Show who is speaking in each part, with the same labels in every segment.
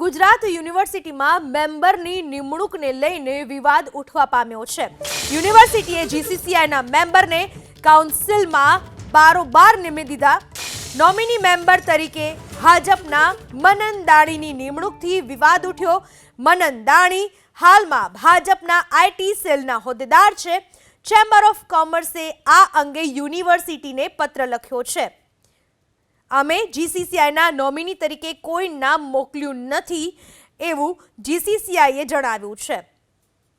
Speaker 1: ગુજરાત યુનિવર્સિટીમાં મેમ્બરની નિમણૂકને લઈને વિવાદ ઉઠવા પામ્યો છે. યુનિવર્સિટીએ જીસીસીઆઈના મેમ્બરને કાઉન્સિલમાં બારોબાર નિમી દીધા. નોમિની મેમ્બર તરીકે ભાજપના મનન દાણીની નિમણૂકથી વિવાદ ઉઠ્યો. મનન દાણી હાલમાં ભાજપના આઈટી સેલના હોદ્દેદાર છે. ચેમ્બર ઓફ કોમર્સે આ અંગે યુનિવર્સિટીને પત્ર લખ્યો છે. અમે જીસીસીઆઈના નોમિની તરીકે કોઈ નામ મોકલ્યું નથી એવું જીસીસીઆઈએ જણાવ્યું છે.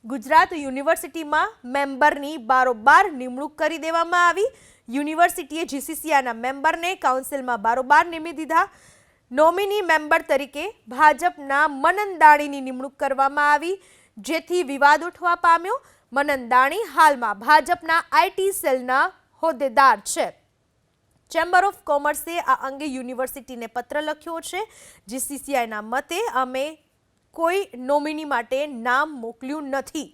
Speaker 1: ગુજરાત યુનિવર્સિટીમાં મેમ્બરની બારોબાર નિમણૂક કરી દેવામાં આવી. યુનિવર્સિટીએ જીસીસીઆઈના મેમ્બરને કાઉન્સિલમાં બારોબાર નિમી દીધા. નોમિની મેમ્બર તરીકે ભાજપના મનન દાણીની નિમણૂક કરવામાં આવી, જેથી વિવાદ ઉઠવા પામ્યો. મનન દાણી હાલમાં ભાજપના આઈટી સેલના હોદ્દેદાર છે. ચેમ્બર ઓફ કોમર્સે આ અંગે યુનિવર્સિટીને પત્ર લખ્યો છે. જીસીસીઆઈના મતે અમે કોઈ નોમિની માટે નામ મોકલ્યું નથી.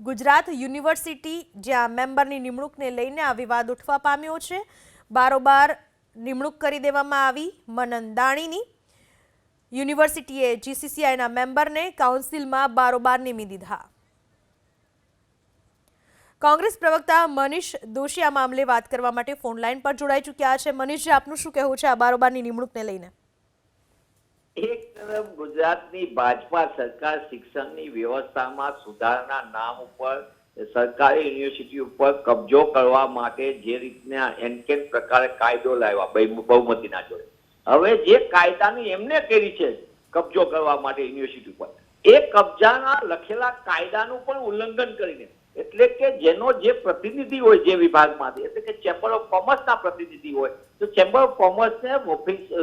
Speaker 1: ગુજરાત યુનિવર્સિટી જ્યાં મેમ્બરની નિમણૂકને લઈને આ વિવાદ ઉઠવા પામ્યો છે. બારોબાર નિમણૂક કરી દેવામાં આવી મનન દાણીની. યુનિવર્સિટીએ જીસીસીઆઈના મેમ્બરને કાઉન્સિલમાં બારોબાર નિમી દીધા. કોંગ્રેસ પ્રવક્તા મનીષ દોશી આ મામલે વાત કરવા માટે ફોન લાઈન પર જોડાઈ ચૂક્યા છે. મનીષજી, આપનું શું કહેવું છે આ બારોબારની નિમણૂકને લઈને?
Speaker 2: એક તરફ ગુજરાતની ભાજપા સરકાર શિક્ષણની વ્યવસ્થામાં સુધારના નામ ઉપર, સરકારી યુનિવર્સિટી ઉપર કબજો કરવા માટે જે રીતના એનકેન પ્રકારે કાયદો લાવ્યા, બહુ- બહુમતીના જોડે. હવે જે કાયદાની એમને કરી છે કબજો કરવા માટે યુનિવર્સિટી ઉપર, એ કબજાના લખેલા કાયદાનું પણ ઉલ્લંઘન કરીને એટલે કે જેનો જે પ્રતિનિધિ હોય જે વિભાગમાંથી, એટલે કે ચેમ્બર ઓફ કોમર્સના પ્રતિનિધિ હોય, તો ચેમ્બર ઓફ કોમર્સને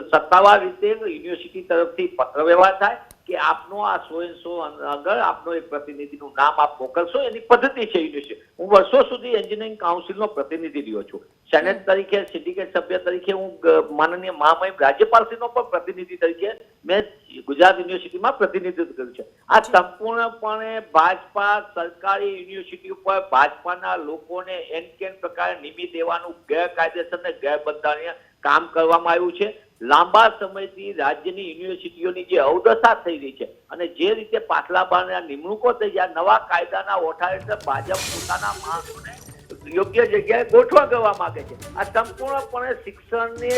Speaker 2: સત્તાવાર રીતે યુનિવર્સિટી તરફથી પત્ર વ્યવહાર થાય કે આપનો આ સો એન સો આગળ આપનો એક પ્રતિનિધિનું નામ આપ મોકલશો, એની પદ્ધતિ છે યુનિવર્સિટી હું વર્ષો સુધી એન્જિનિયરિંગ કાઉન્સિલનો પ્રતિનિધિ રહ્યો છું. સેનેટ તરીકે સિન્ડિકેટ સભ્ય તરીકે, હું માનનીય મહામહિમ રાજ્યપાલશ્રીનો પણ પ્રતિનિધિ તરીકે મેં ગુજરાત યુનિવર્સિટીમાં પ્રતિનિધિત્વ કર્યું છે. આ સંપૂર્ણપણે ભાજપા સરકારી યુનિવર્સિટી ઉપર ભાજપાના લોકોને એન કેન પ્રકારે નિમી દેવાનું ગેરકાયદેસર ને ગેરબંધારણીય કામ કરવામાં આવ્યું છે. લાંબા સમયથી રાજ્યની યુનિવર્સિટીઓની જે અવદશા થઈ રહી છે અને જે રીતે પાછલા બારના નિમણૂકો થઈ ગયા, નવા કાયદાના ઓઠા હેઠળ ભાજપ પોતાના માણસોને યોગ્ય જગ્યાએ ગોઠવા ગવા માંગે છે. આ સંપૂર્ણપણે શિક્ષણને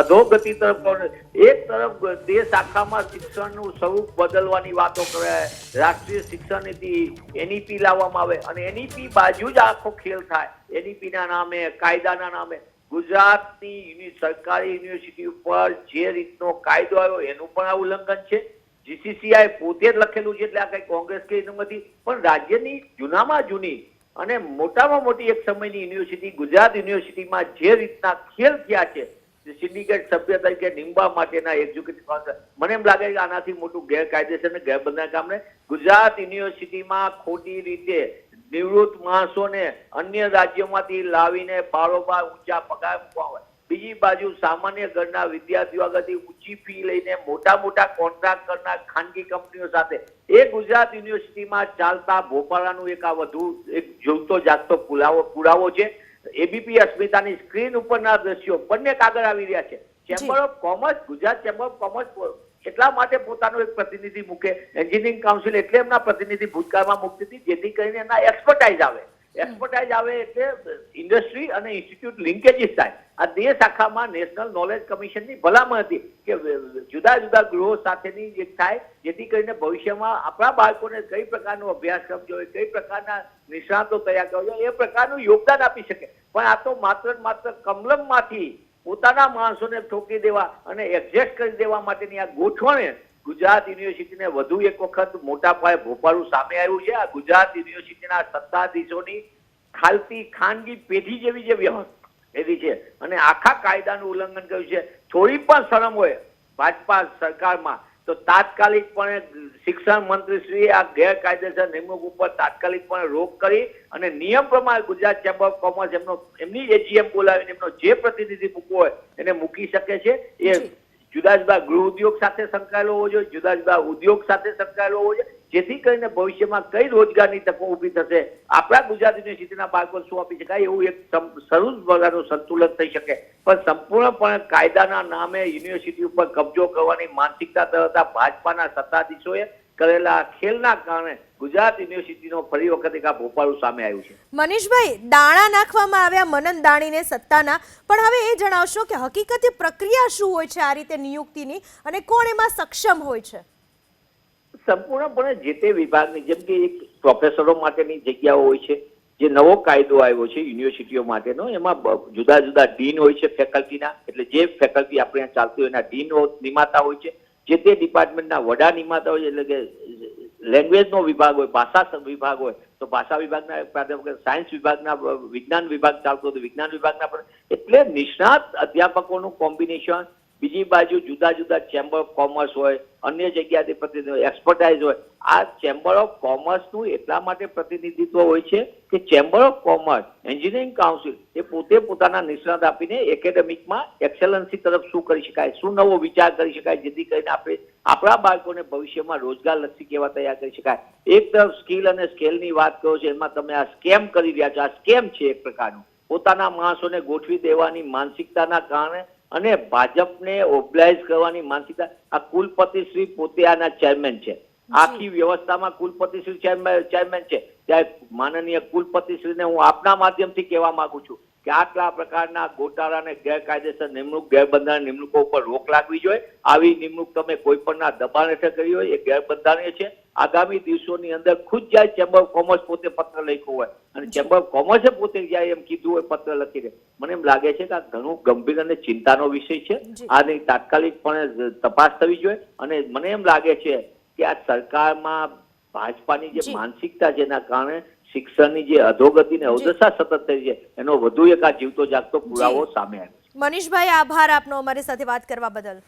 Speaker 2: અધોગતિ તરફ. એક તરફ દેશ આખામાં શિક્ષણનું સ્વરૂપ બદલવાની વાતો કરે, રાષ્ટ્રીય શિક્ષણ નીતિ, એનઈપી લાવવામાં આવે અને એનઈપી બાજુ જ આખો ખેલ થાય. એનઈપીના નામે, કાયદાના નામે. ગુજરાતની સરકારી યુનિવર્સિટી ઉપર જે રીતનો કાયદો આવ્યો એનું પણ આ ઉલ્લંઘન છે. જીસીસીઆઈ પોતે જ લખેલું છે એટલે આ કઈ કોંગ્રેસ કે એનું નથી. પણ રાજ્યની જૂનામાં જૂની અને મોટામાં મોટી એક સમયની યુનિવર્સિટી, ગુજરાત યુનિવર્સિટીમાં જે રીતના ખેલ થયા છે સિન્ડિકેટ સભ્ય તરીકે નિમવા માટેના એક્ઝિક્યુટિવ મને એમ લાગે કે આનાથી મોટું ગેરકાયદેસર ને ગેરબંધના કામને ગુજરાત યુનિવર્સિટીમાં ખોટી રીતે નિવૃત્ત માણસોને અન્ય રાજ્યોમાંથી લાવીને બારોબાર ઊંચા પગાર મૂકવા હોય. બીજી બાજુ સામાન્ય ઘરના વિદ્યાર્થીઓ આગળથી ઊંચી ફી લઈને મોટા મોટા કોન્ટ્રાક્ટ કરનાર ખાનગી કંપનીઓ સાથે. એ ગુજરાત યુનિવર્સિટીમાં ચાલતા ભોપાલાનું એક આ વધુ એક જોતો જાગતો પુરાવો પુરાવો છે. એબીપી અસ્મિતાની સ્ક્રીન ઉપરના દ્રશ્યો બંને કાગળ આવી રહ્યા છે. Chamber of commerce Gujarat chamber of commerce એટલા માટે પોતાનું એક પ્રતિનિધિ મૂકે. એન્જિનિયરિંગ કાઉન્સિલ એટલે એમના પ્રતિનિધિ ભૂતકાળમાં મૂકતી હતી, જેથી કરીને એના એક્સપર્ટાઇઝ આવે. એક્સપર્ટાઇઝ આવે એટલે ઇન્ડસ્ટ્રી અને ઇન્સ્ટિટ્યૂટ લિંકેજીસ થાય. આ દેશ આખામાં નેશનલ નોલેજ કમિશનની ભલામણ હતી કે જુદા જુદા ગૃહો સાથેની એક થાય, જેથી કરીને ભવિષ્યમાં આપણા બાળકોને કઈ પ્રકારનો અભ્યાસક્રમ જોઈએ, કઈ પ્રકારના નિષ્ણાતો તૈયાર કરવા જોઈએ, એ પ્રકારનું યોગદાન આપી શકે. પણ આ તો માત્ર માત્ર કમલમમાંથી પોતાના માણસોને ઠોકી દેવા અને એડજસ્ટ કરી દેવા માટેની આ ગોઠવણે ગુજરાત યુનિવર્સિટીને વધુ એક વખત મોટા પાયે ભોપાળું સામે આવ્યું છે. આ ગુજરાત યુનિવર્સિટીના સત્તાધીશોની ખાલતી ખાનગી પેઢી જેવી જે વ્યવસ્થા છે અને આખા કાયદાનું ઉલ્લંઘન કર્યું છે. થોડી પણ શરમ હોય ભાજપા સરકારમાં તો તાત્કાલિકપણે શિક્ષણ મંત્રીશ્રીએ આ ગેરકાયદેસર નિમણૂક ઉપર તાત્કાલિકપણે રોક કરી અને નિયમ પ્રમાણે ગુજરાત ચેમ્બર ઓફ કોમર્સ એમનો, એમની એજીએમ બોલાવીને એમનો જે પ્રતિનિધિ મૂકવો હોય એને મૂકી શકે છે એ. જુદા જુદા ગૃહ ઉદ્યોગ સાથે સંકળાયેલો હોવો જોઈએ જુદા જુદા ઉદ્યોગ સાથે સંકળાયેલો હોવો જોઈએ, જેથી કરીને ભવિષ્યમાં કઈ રોજગારની તકો ઊભી થશે. આપણા ગુજરાત યુનિવર્સિટીના બાળકો શું આપી શકાય એવું એક સરસ પ્રકારનું સંતુલન થઈ શકે. પણ સંપૂર્ણપણે કાયદાના નામે યુનિવર્સિટી ઉપર કબજો કરવાની માનસિકતા ધરાવતા ભાજપાના સત્તાધીશોએ કરેલા ખેલના કારણે ગુજરાત યુનિવર્સિટીનો ફરી વખત એક આ ભોપાળું સામે આવ્યું છે.
Speaker 1: મનીષભાઈ દાણા નાખવામાં આવ્યા મનન દાણીને સત્તાના. પણ હવે એ જણાવશો કે હકીકતે પ્રક્રિયા શું હોય છે આ રીતે નિયુક્તિની અને કોણ એમાં સક્ષમ હોય છે?
Speaker 2: સંપૂર્ણપણે જે તે વિભાગની જેમ કે એક પ્રોફેસરો માટેની જગ્યાઓ હોય છે જે નવો કાયદો આવ્યો છે યુનિવર્સિટીઓ માટેનો એમાં જુદા જુદા ડીન હોય છે ફેકલ્ટીના. એટલે જે ફેકલ્ટી આપણે ચાલતી હોય એના ડીન નિમાતા હોય છે. જે તે ડિપાર્ટમેન્ટના વડા નિમાતા હોય, એટલે કે લેંગ્વેજનો વિભાગ હોય, ભાષા વિભાગ હોય, તો ભાષા વિભાગના પ્રાધ્યાપક, સાયન્સ વિભાગના વિજ્ઞાન વિભાગ ચાલતો હોય તો વિજ્ઞાન વિભાગના પણ એટલે નિષ્ણાત અધ્યાપકોનું કોમ્બિનેશન બીજી બાજુ જુદા જુદા ચેમ્બર ઓફ કોમર્સ હોય, અન્ય જગ્યાથી પ્રતિનિધિ એક્સપર્ટાઇઝ હોય. આ ચેમ્બર ઓફ કોમર્સનું એટલા માટે પ્રતિનિધિત્વ હોય છે કે chamber of commerce engineering council એ પોતે પોતાના નિષ્ણાત આપીને એકેડેમિકમાં એક્સેલન્સી તરફ શું કરી શકાય, શું નવો વિચાર કરી શકાય, જેથી કરીને આપણે આપણા બાળકોને ભવિષ્યમાં રોજગાર લક્ષી કેવા તૈયાર કરી શકાય. એક તરફ સ્કિલ અને સ્કેલની વાત કરો છો, એમાં તમે આ સ્કેમ કરી રહ્યા છો, આ સ્કેમ છે એક પ્રકારનું. પોતાના માણસોને ગોઠવી દેવાની માનસિકતાના કારણે અને ભાજપને ઓબ્લાઇઝ કરવાની માનસિકતા આ કુલપતિ શ્રી પોતે આના ચેરમેન છે આખી વ્યવસ્થામાં કુલપતિ શ્રી ચેરમેન છે. ત્યારે માનનીય કુલપતિ શ્રીને હું આપના માધ્યમથી કહેવા માંગુ છું કે આટલા પ્રકારના ગોટાળા અને ગેરકાયદેસર નિમણૂક ગેરબંધારણ નિમણૂકો ઉપર રોક લાગવી જોઈએ. આવી નિમણૂક તમે કોઈ પણના દબાણ હેઠળ કરી હોય એ ગેરબંધારણીય છે. આગામી દિવસોની અંદર ખુદ જાય ચેમ્બર ઓફ કોમર્સ પોતે પત્ર લખ્યો હોય. અને ચેમ્બર ઓફ કોમર્સે પોતે જાય એમ કીધું હોય પત્ર લખીને મને એમ લાગે છે કે આ ઘણું ગંભીર અને ચિંતાનો વિષય છે. આની તાત્કાલિકપણે તપાસ થવી જોઈએ. અને મને એમ લાગે છે કે આ સરકારમાં ભાજપાની જે માનસિકતા છે એના કારણે શિક્ષણની જે અધોગતિ ને અવદશા સતત થઈ છે એનો વધુ એક આ જીવતો જાગતો પુરાવો સામે આવ્યો
Speaker 1: મનીષભાઈ આભાર આપનો અમારી સાથે વાત કરવા બદલ.